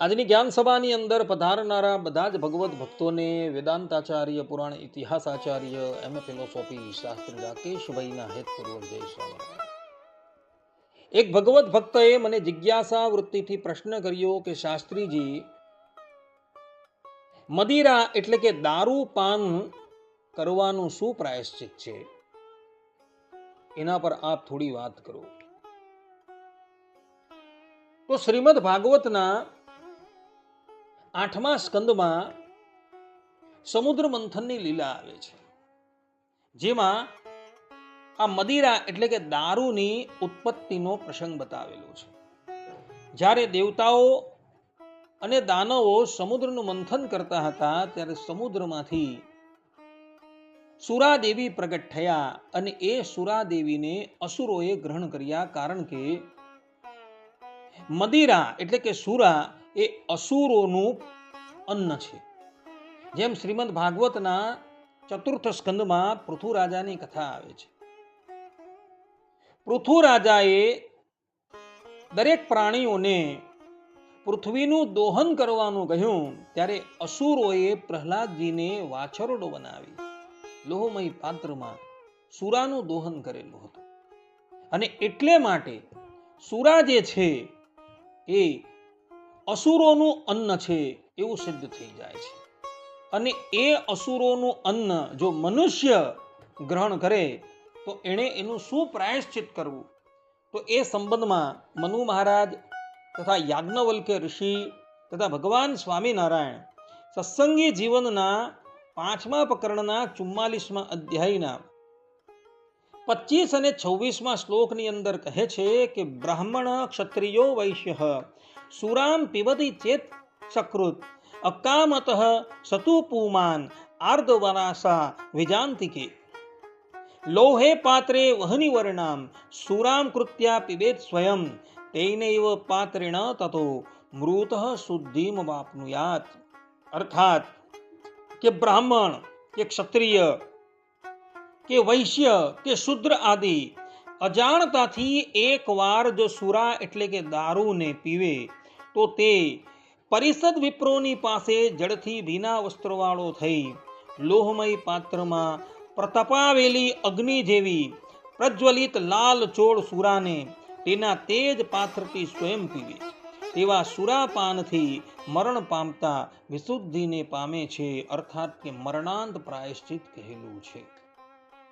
આજની જ્ઞાન સભાની અંદર પધારનારા બધા જ ભગવત ભક્તોને વેદાંતાચાર્ય, પુરાણ ઇતિહાસાચાર્ય, એમ. ફિલોસોફી શાસ્ત્રી રાકેશભાઈના હેતપૂર્વક જય સ્વામી એક ભગવત ભક્તએ મને જિજ્ઞાસા વૃત્તિથી પ્રશ્ન કર્યો કે, શાસ્ત્રીજી, મદિરા એટલે કે દારૂ પાન કરવાનું શું પ્રાયશ્ચિત છે? એના પર આપ થોડી વાત કરો. તો શ્રીમદ ભાગવતના આઠમા સ્કંદમાં સમુદ્ર મંથનની લીલા આવે છે. જેમાં આ મદિરા એટલે કે દારૂની ઉત્પત્તિનો પ્રસંગ બતાવેલો છે. જ્યારે દેવતાઓ અને દાનવો સમુદ્રનું મંથન કરતા હતા, ત્યારે સમુદ્રમાંથી સુરાદેવી પ્રગટ થયા અને એ સુરાદેવીને અસુરોએ ગ્રહણ કર્યા. કારણ કે મદિરા એટલે કે સુરા એ અસુરોનું અન્ન છે. જેમ શ્રીમદ ભાગવતના ચતુર્થ સ્કંદમાં પૃથુરાજાની કથા આવે છે. પૃથુરાજાએ દરેક પ્રાણીઓને પૃથ્વીનું દોહન કરવાનું કહ્યું, ત્યારે અસુરોએ પ્રહલાદજીને વાછરડો બનાવી, લોહમય પાત્રમાં સુરાનું દોહન કરેલું હતું. અને એટલે માટે સુરા જે છે એ અસુરોનું અન્ન છે એવું સિદ્ધ થઈ જાય છે. અને એ અસુરોનું અન્ન જો મનુષ્ય ગ્રહણ કરે, તો એણે એનું શું પ્રાયશ્ચિત કરવું? તો એ સંબંધમાં મનુ મહારાજ તથા યાજ્ઞવલ્કે ઋષિ તથા ભગવાન સ્વામિનારાયણ સત્સંગી જીવનના પાંચમા પ્રકરણના ચુમ્માલીસમાં અધ્યાયના પચીસ અને છવ્વીસમાં શ્લોકની અંદર કહે છે કે બ્રાહ્મણ ક્ષત્રિયો વૈશ્ય સુરામ પિબતી ચેત સકૃત અકામત સતુ પુમાન આર્દવરાસા વિજાંતિકે લોહે પાત્રે વહની વર્ણામ સુરામ કૃત્યા પીબેત સ્વયં તેનૈવ પાત્રેણ તતો મૃત શુદ્ધિમ વાપનુયાત અર્થાત કે બ્રાહ્મણ કે ક્ષત્રિય કે વૈશ્ય કે શુદ્ર આદિ અજાણતાથી એકવાર જો સુરા એટલે કે દારૂને પીવે તો તે પરિષદ વિપ્રોની પાસે જડથી ભીના વસ્ત્રવાળો થઈ લોહમય પાત્રમાં પ્રતપાવેલી અગ્નિ જેવી પ્રજ્વલિત લાલ ચોળ સુરાને તેના તેજ પાત્રથી સ્વયં પીવે તેવા સુરાપાનથી મરણ પામતા વિશુદ્ધિને પામે છે અર્થાત કે મરણાંત પ્રાયશ્ચિત કહેલું છે.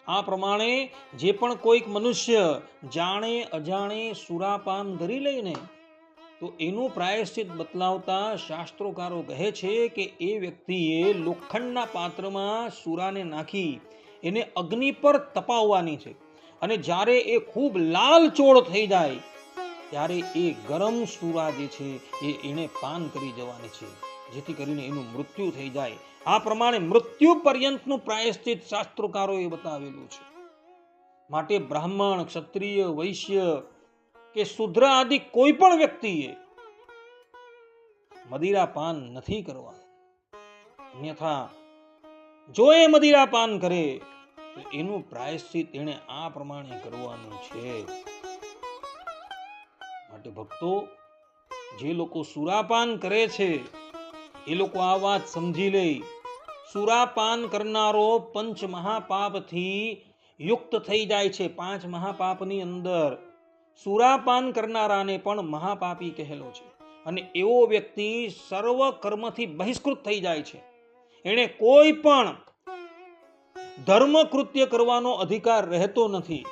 આ પ્રમાણે જે પણ કોઈક મનુષ્ય જાણે અજાણે સુરાપાન ધરી લઈને તો એનું પ્રાયશ્ચિત બતલાવતા શાસ્ત્રોકારો કહે છે કે એ વ્યક્તિએ લોખંડના પાત્રમાં સુરાને નાખી એને અગ્નિ પર તપાવવાની છે. અને જ્યારે એ ખૂબ લાલ ચોળ થઈ જાય, ત્યારે એ ગરમ સુરા જે છે એ એને પાન કરી જવાની છે, જેથી કરીને એનું મૃત્યુ થઈ જાય. આ પ્રમાણે મૃત્યુ પર્યંતનું પ્રાયશ્ચિત શાસ્ત્રોકારોએ બતાવેલું છે. માટે બ્રાહ્મણ, ક્ષત્રિય, વૈશ્ય કે શુદ્ર આદિ કોઈ પણ વ્યક્તિએ મદિરા પાન નથી કરવાનું અન્યથા જો એ મદિરા પાન કરે, તો એનું પ્રાયશ્ચિત એને આ પ્રમાણે કરવાનું છે. માટે ભક્તો, જે લોકો સુરાપાન કરે છે, એ લોકો આ વાત સમજી લે સુરાપાન કરનારો પંચ મહાપાપથી યુક્ત થઈ જાય છે. પાંચ મહાપાપની અંદર સુરાપાન કરનારાને પણ મહાપાપી કહેલો છે. અને એવો વ્યક્તિ સર્વ કર્મથી બહિષ્કૃત થઈ જાય છે. એણે કોઈ પણ ધર્મ કૃત્ય કરવાનો અધિકાર રહેતો નથી.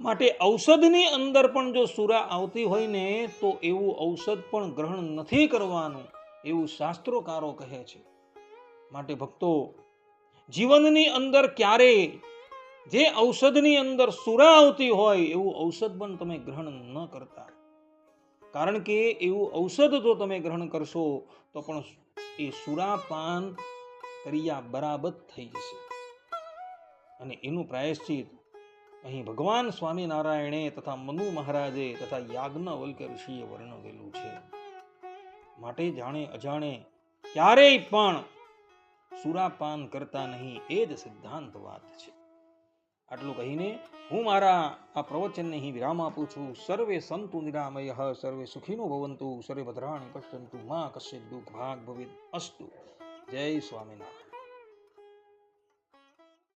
માટે ઔષધની અંદર પણ જો સુરા આવતી હોય ને, તો એવું ઔષધ પણ ગ્રહણ નથી કરવાનું એવું શાસ્ત્રોકારો કહે છે. માટે ભક્તો, જીવનની અંદર ક્યારે જે ઔષધની અંદર સુરા આવતી હોય, એવું ઔષધ પણ તમે ગ્રહણ ન કરતા. કારણ કે એવું ઔષધ જો તમે ગ્રહણ કરશો, તો પણ એ સુરાપાન કર્યા બરાબર થઈ જશે. અને એનું પ્રાયશ્ચિત અહીં ભગવાન સ્વામિનારાયણે તથા મનુ મહારાજે તથા યાજ્ઞવલ્ક ઋષિએ વર્ણવેલું છે. માટે જાણે અજાણે ક્યારેય પણ સુરાપાન કરતા નહીં, એ જ સિદ્ધાંત વાત છે. આટલું કહીને હું મારા આ પ્રવચનને અહીં વિરામ આપું છું. સર્વે સંતુ નિરામય, સર્વે સુખીનો ભવંતુ, સર્વે ભદ્રાણી પશ્યંતુ, મા કશ્ય દુઃખ ભાગ ભવિત અસ્તુ. જય સ્વામિનારાયણ.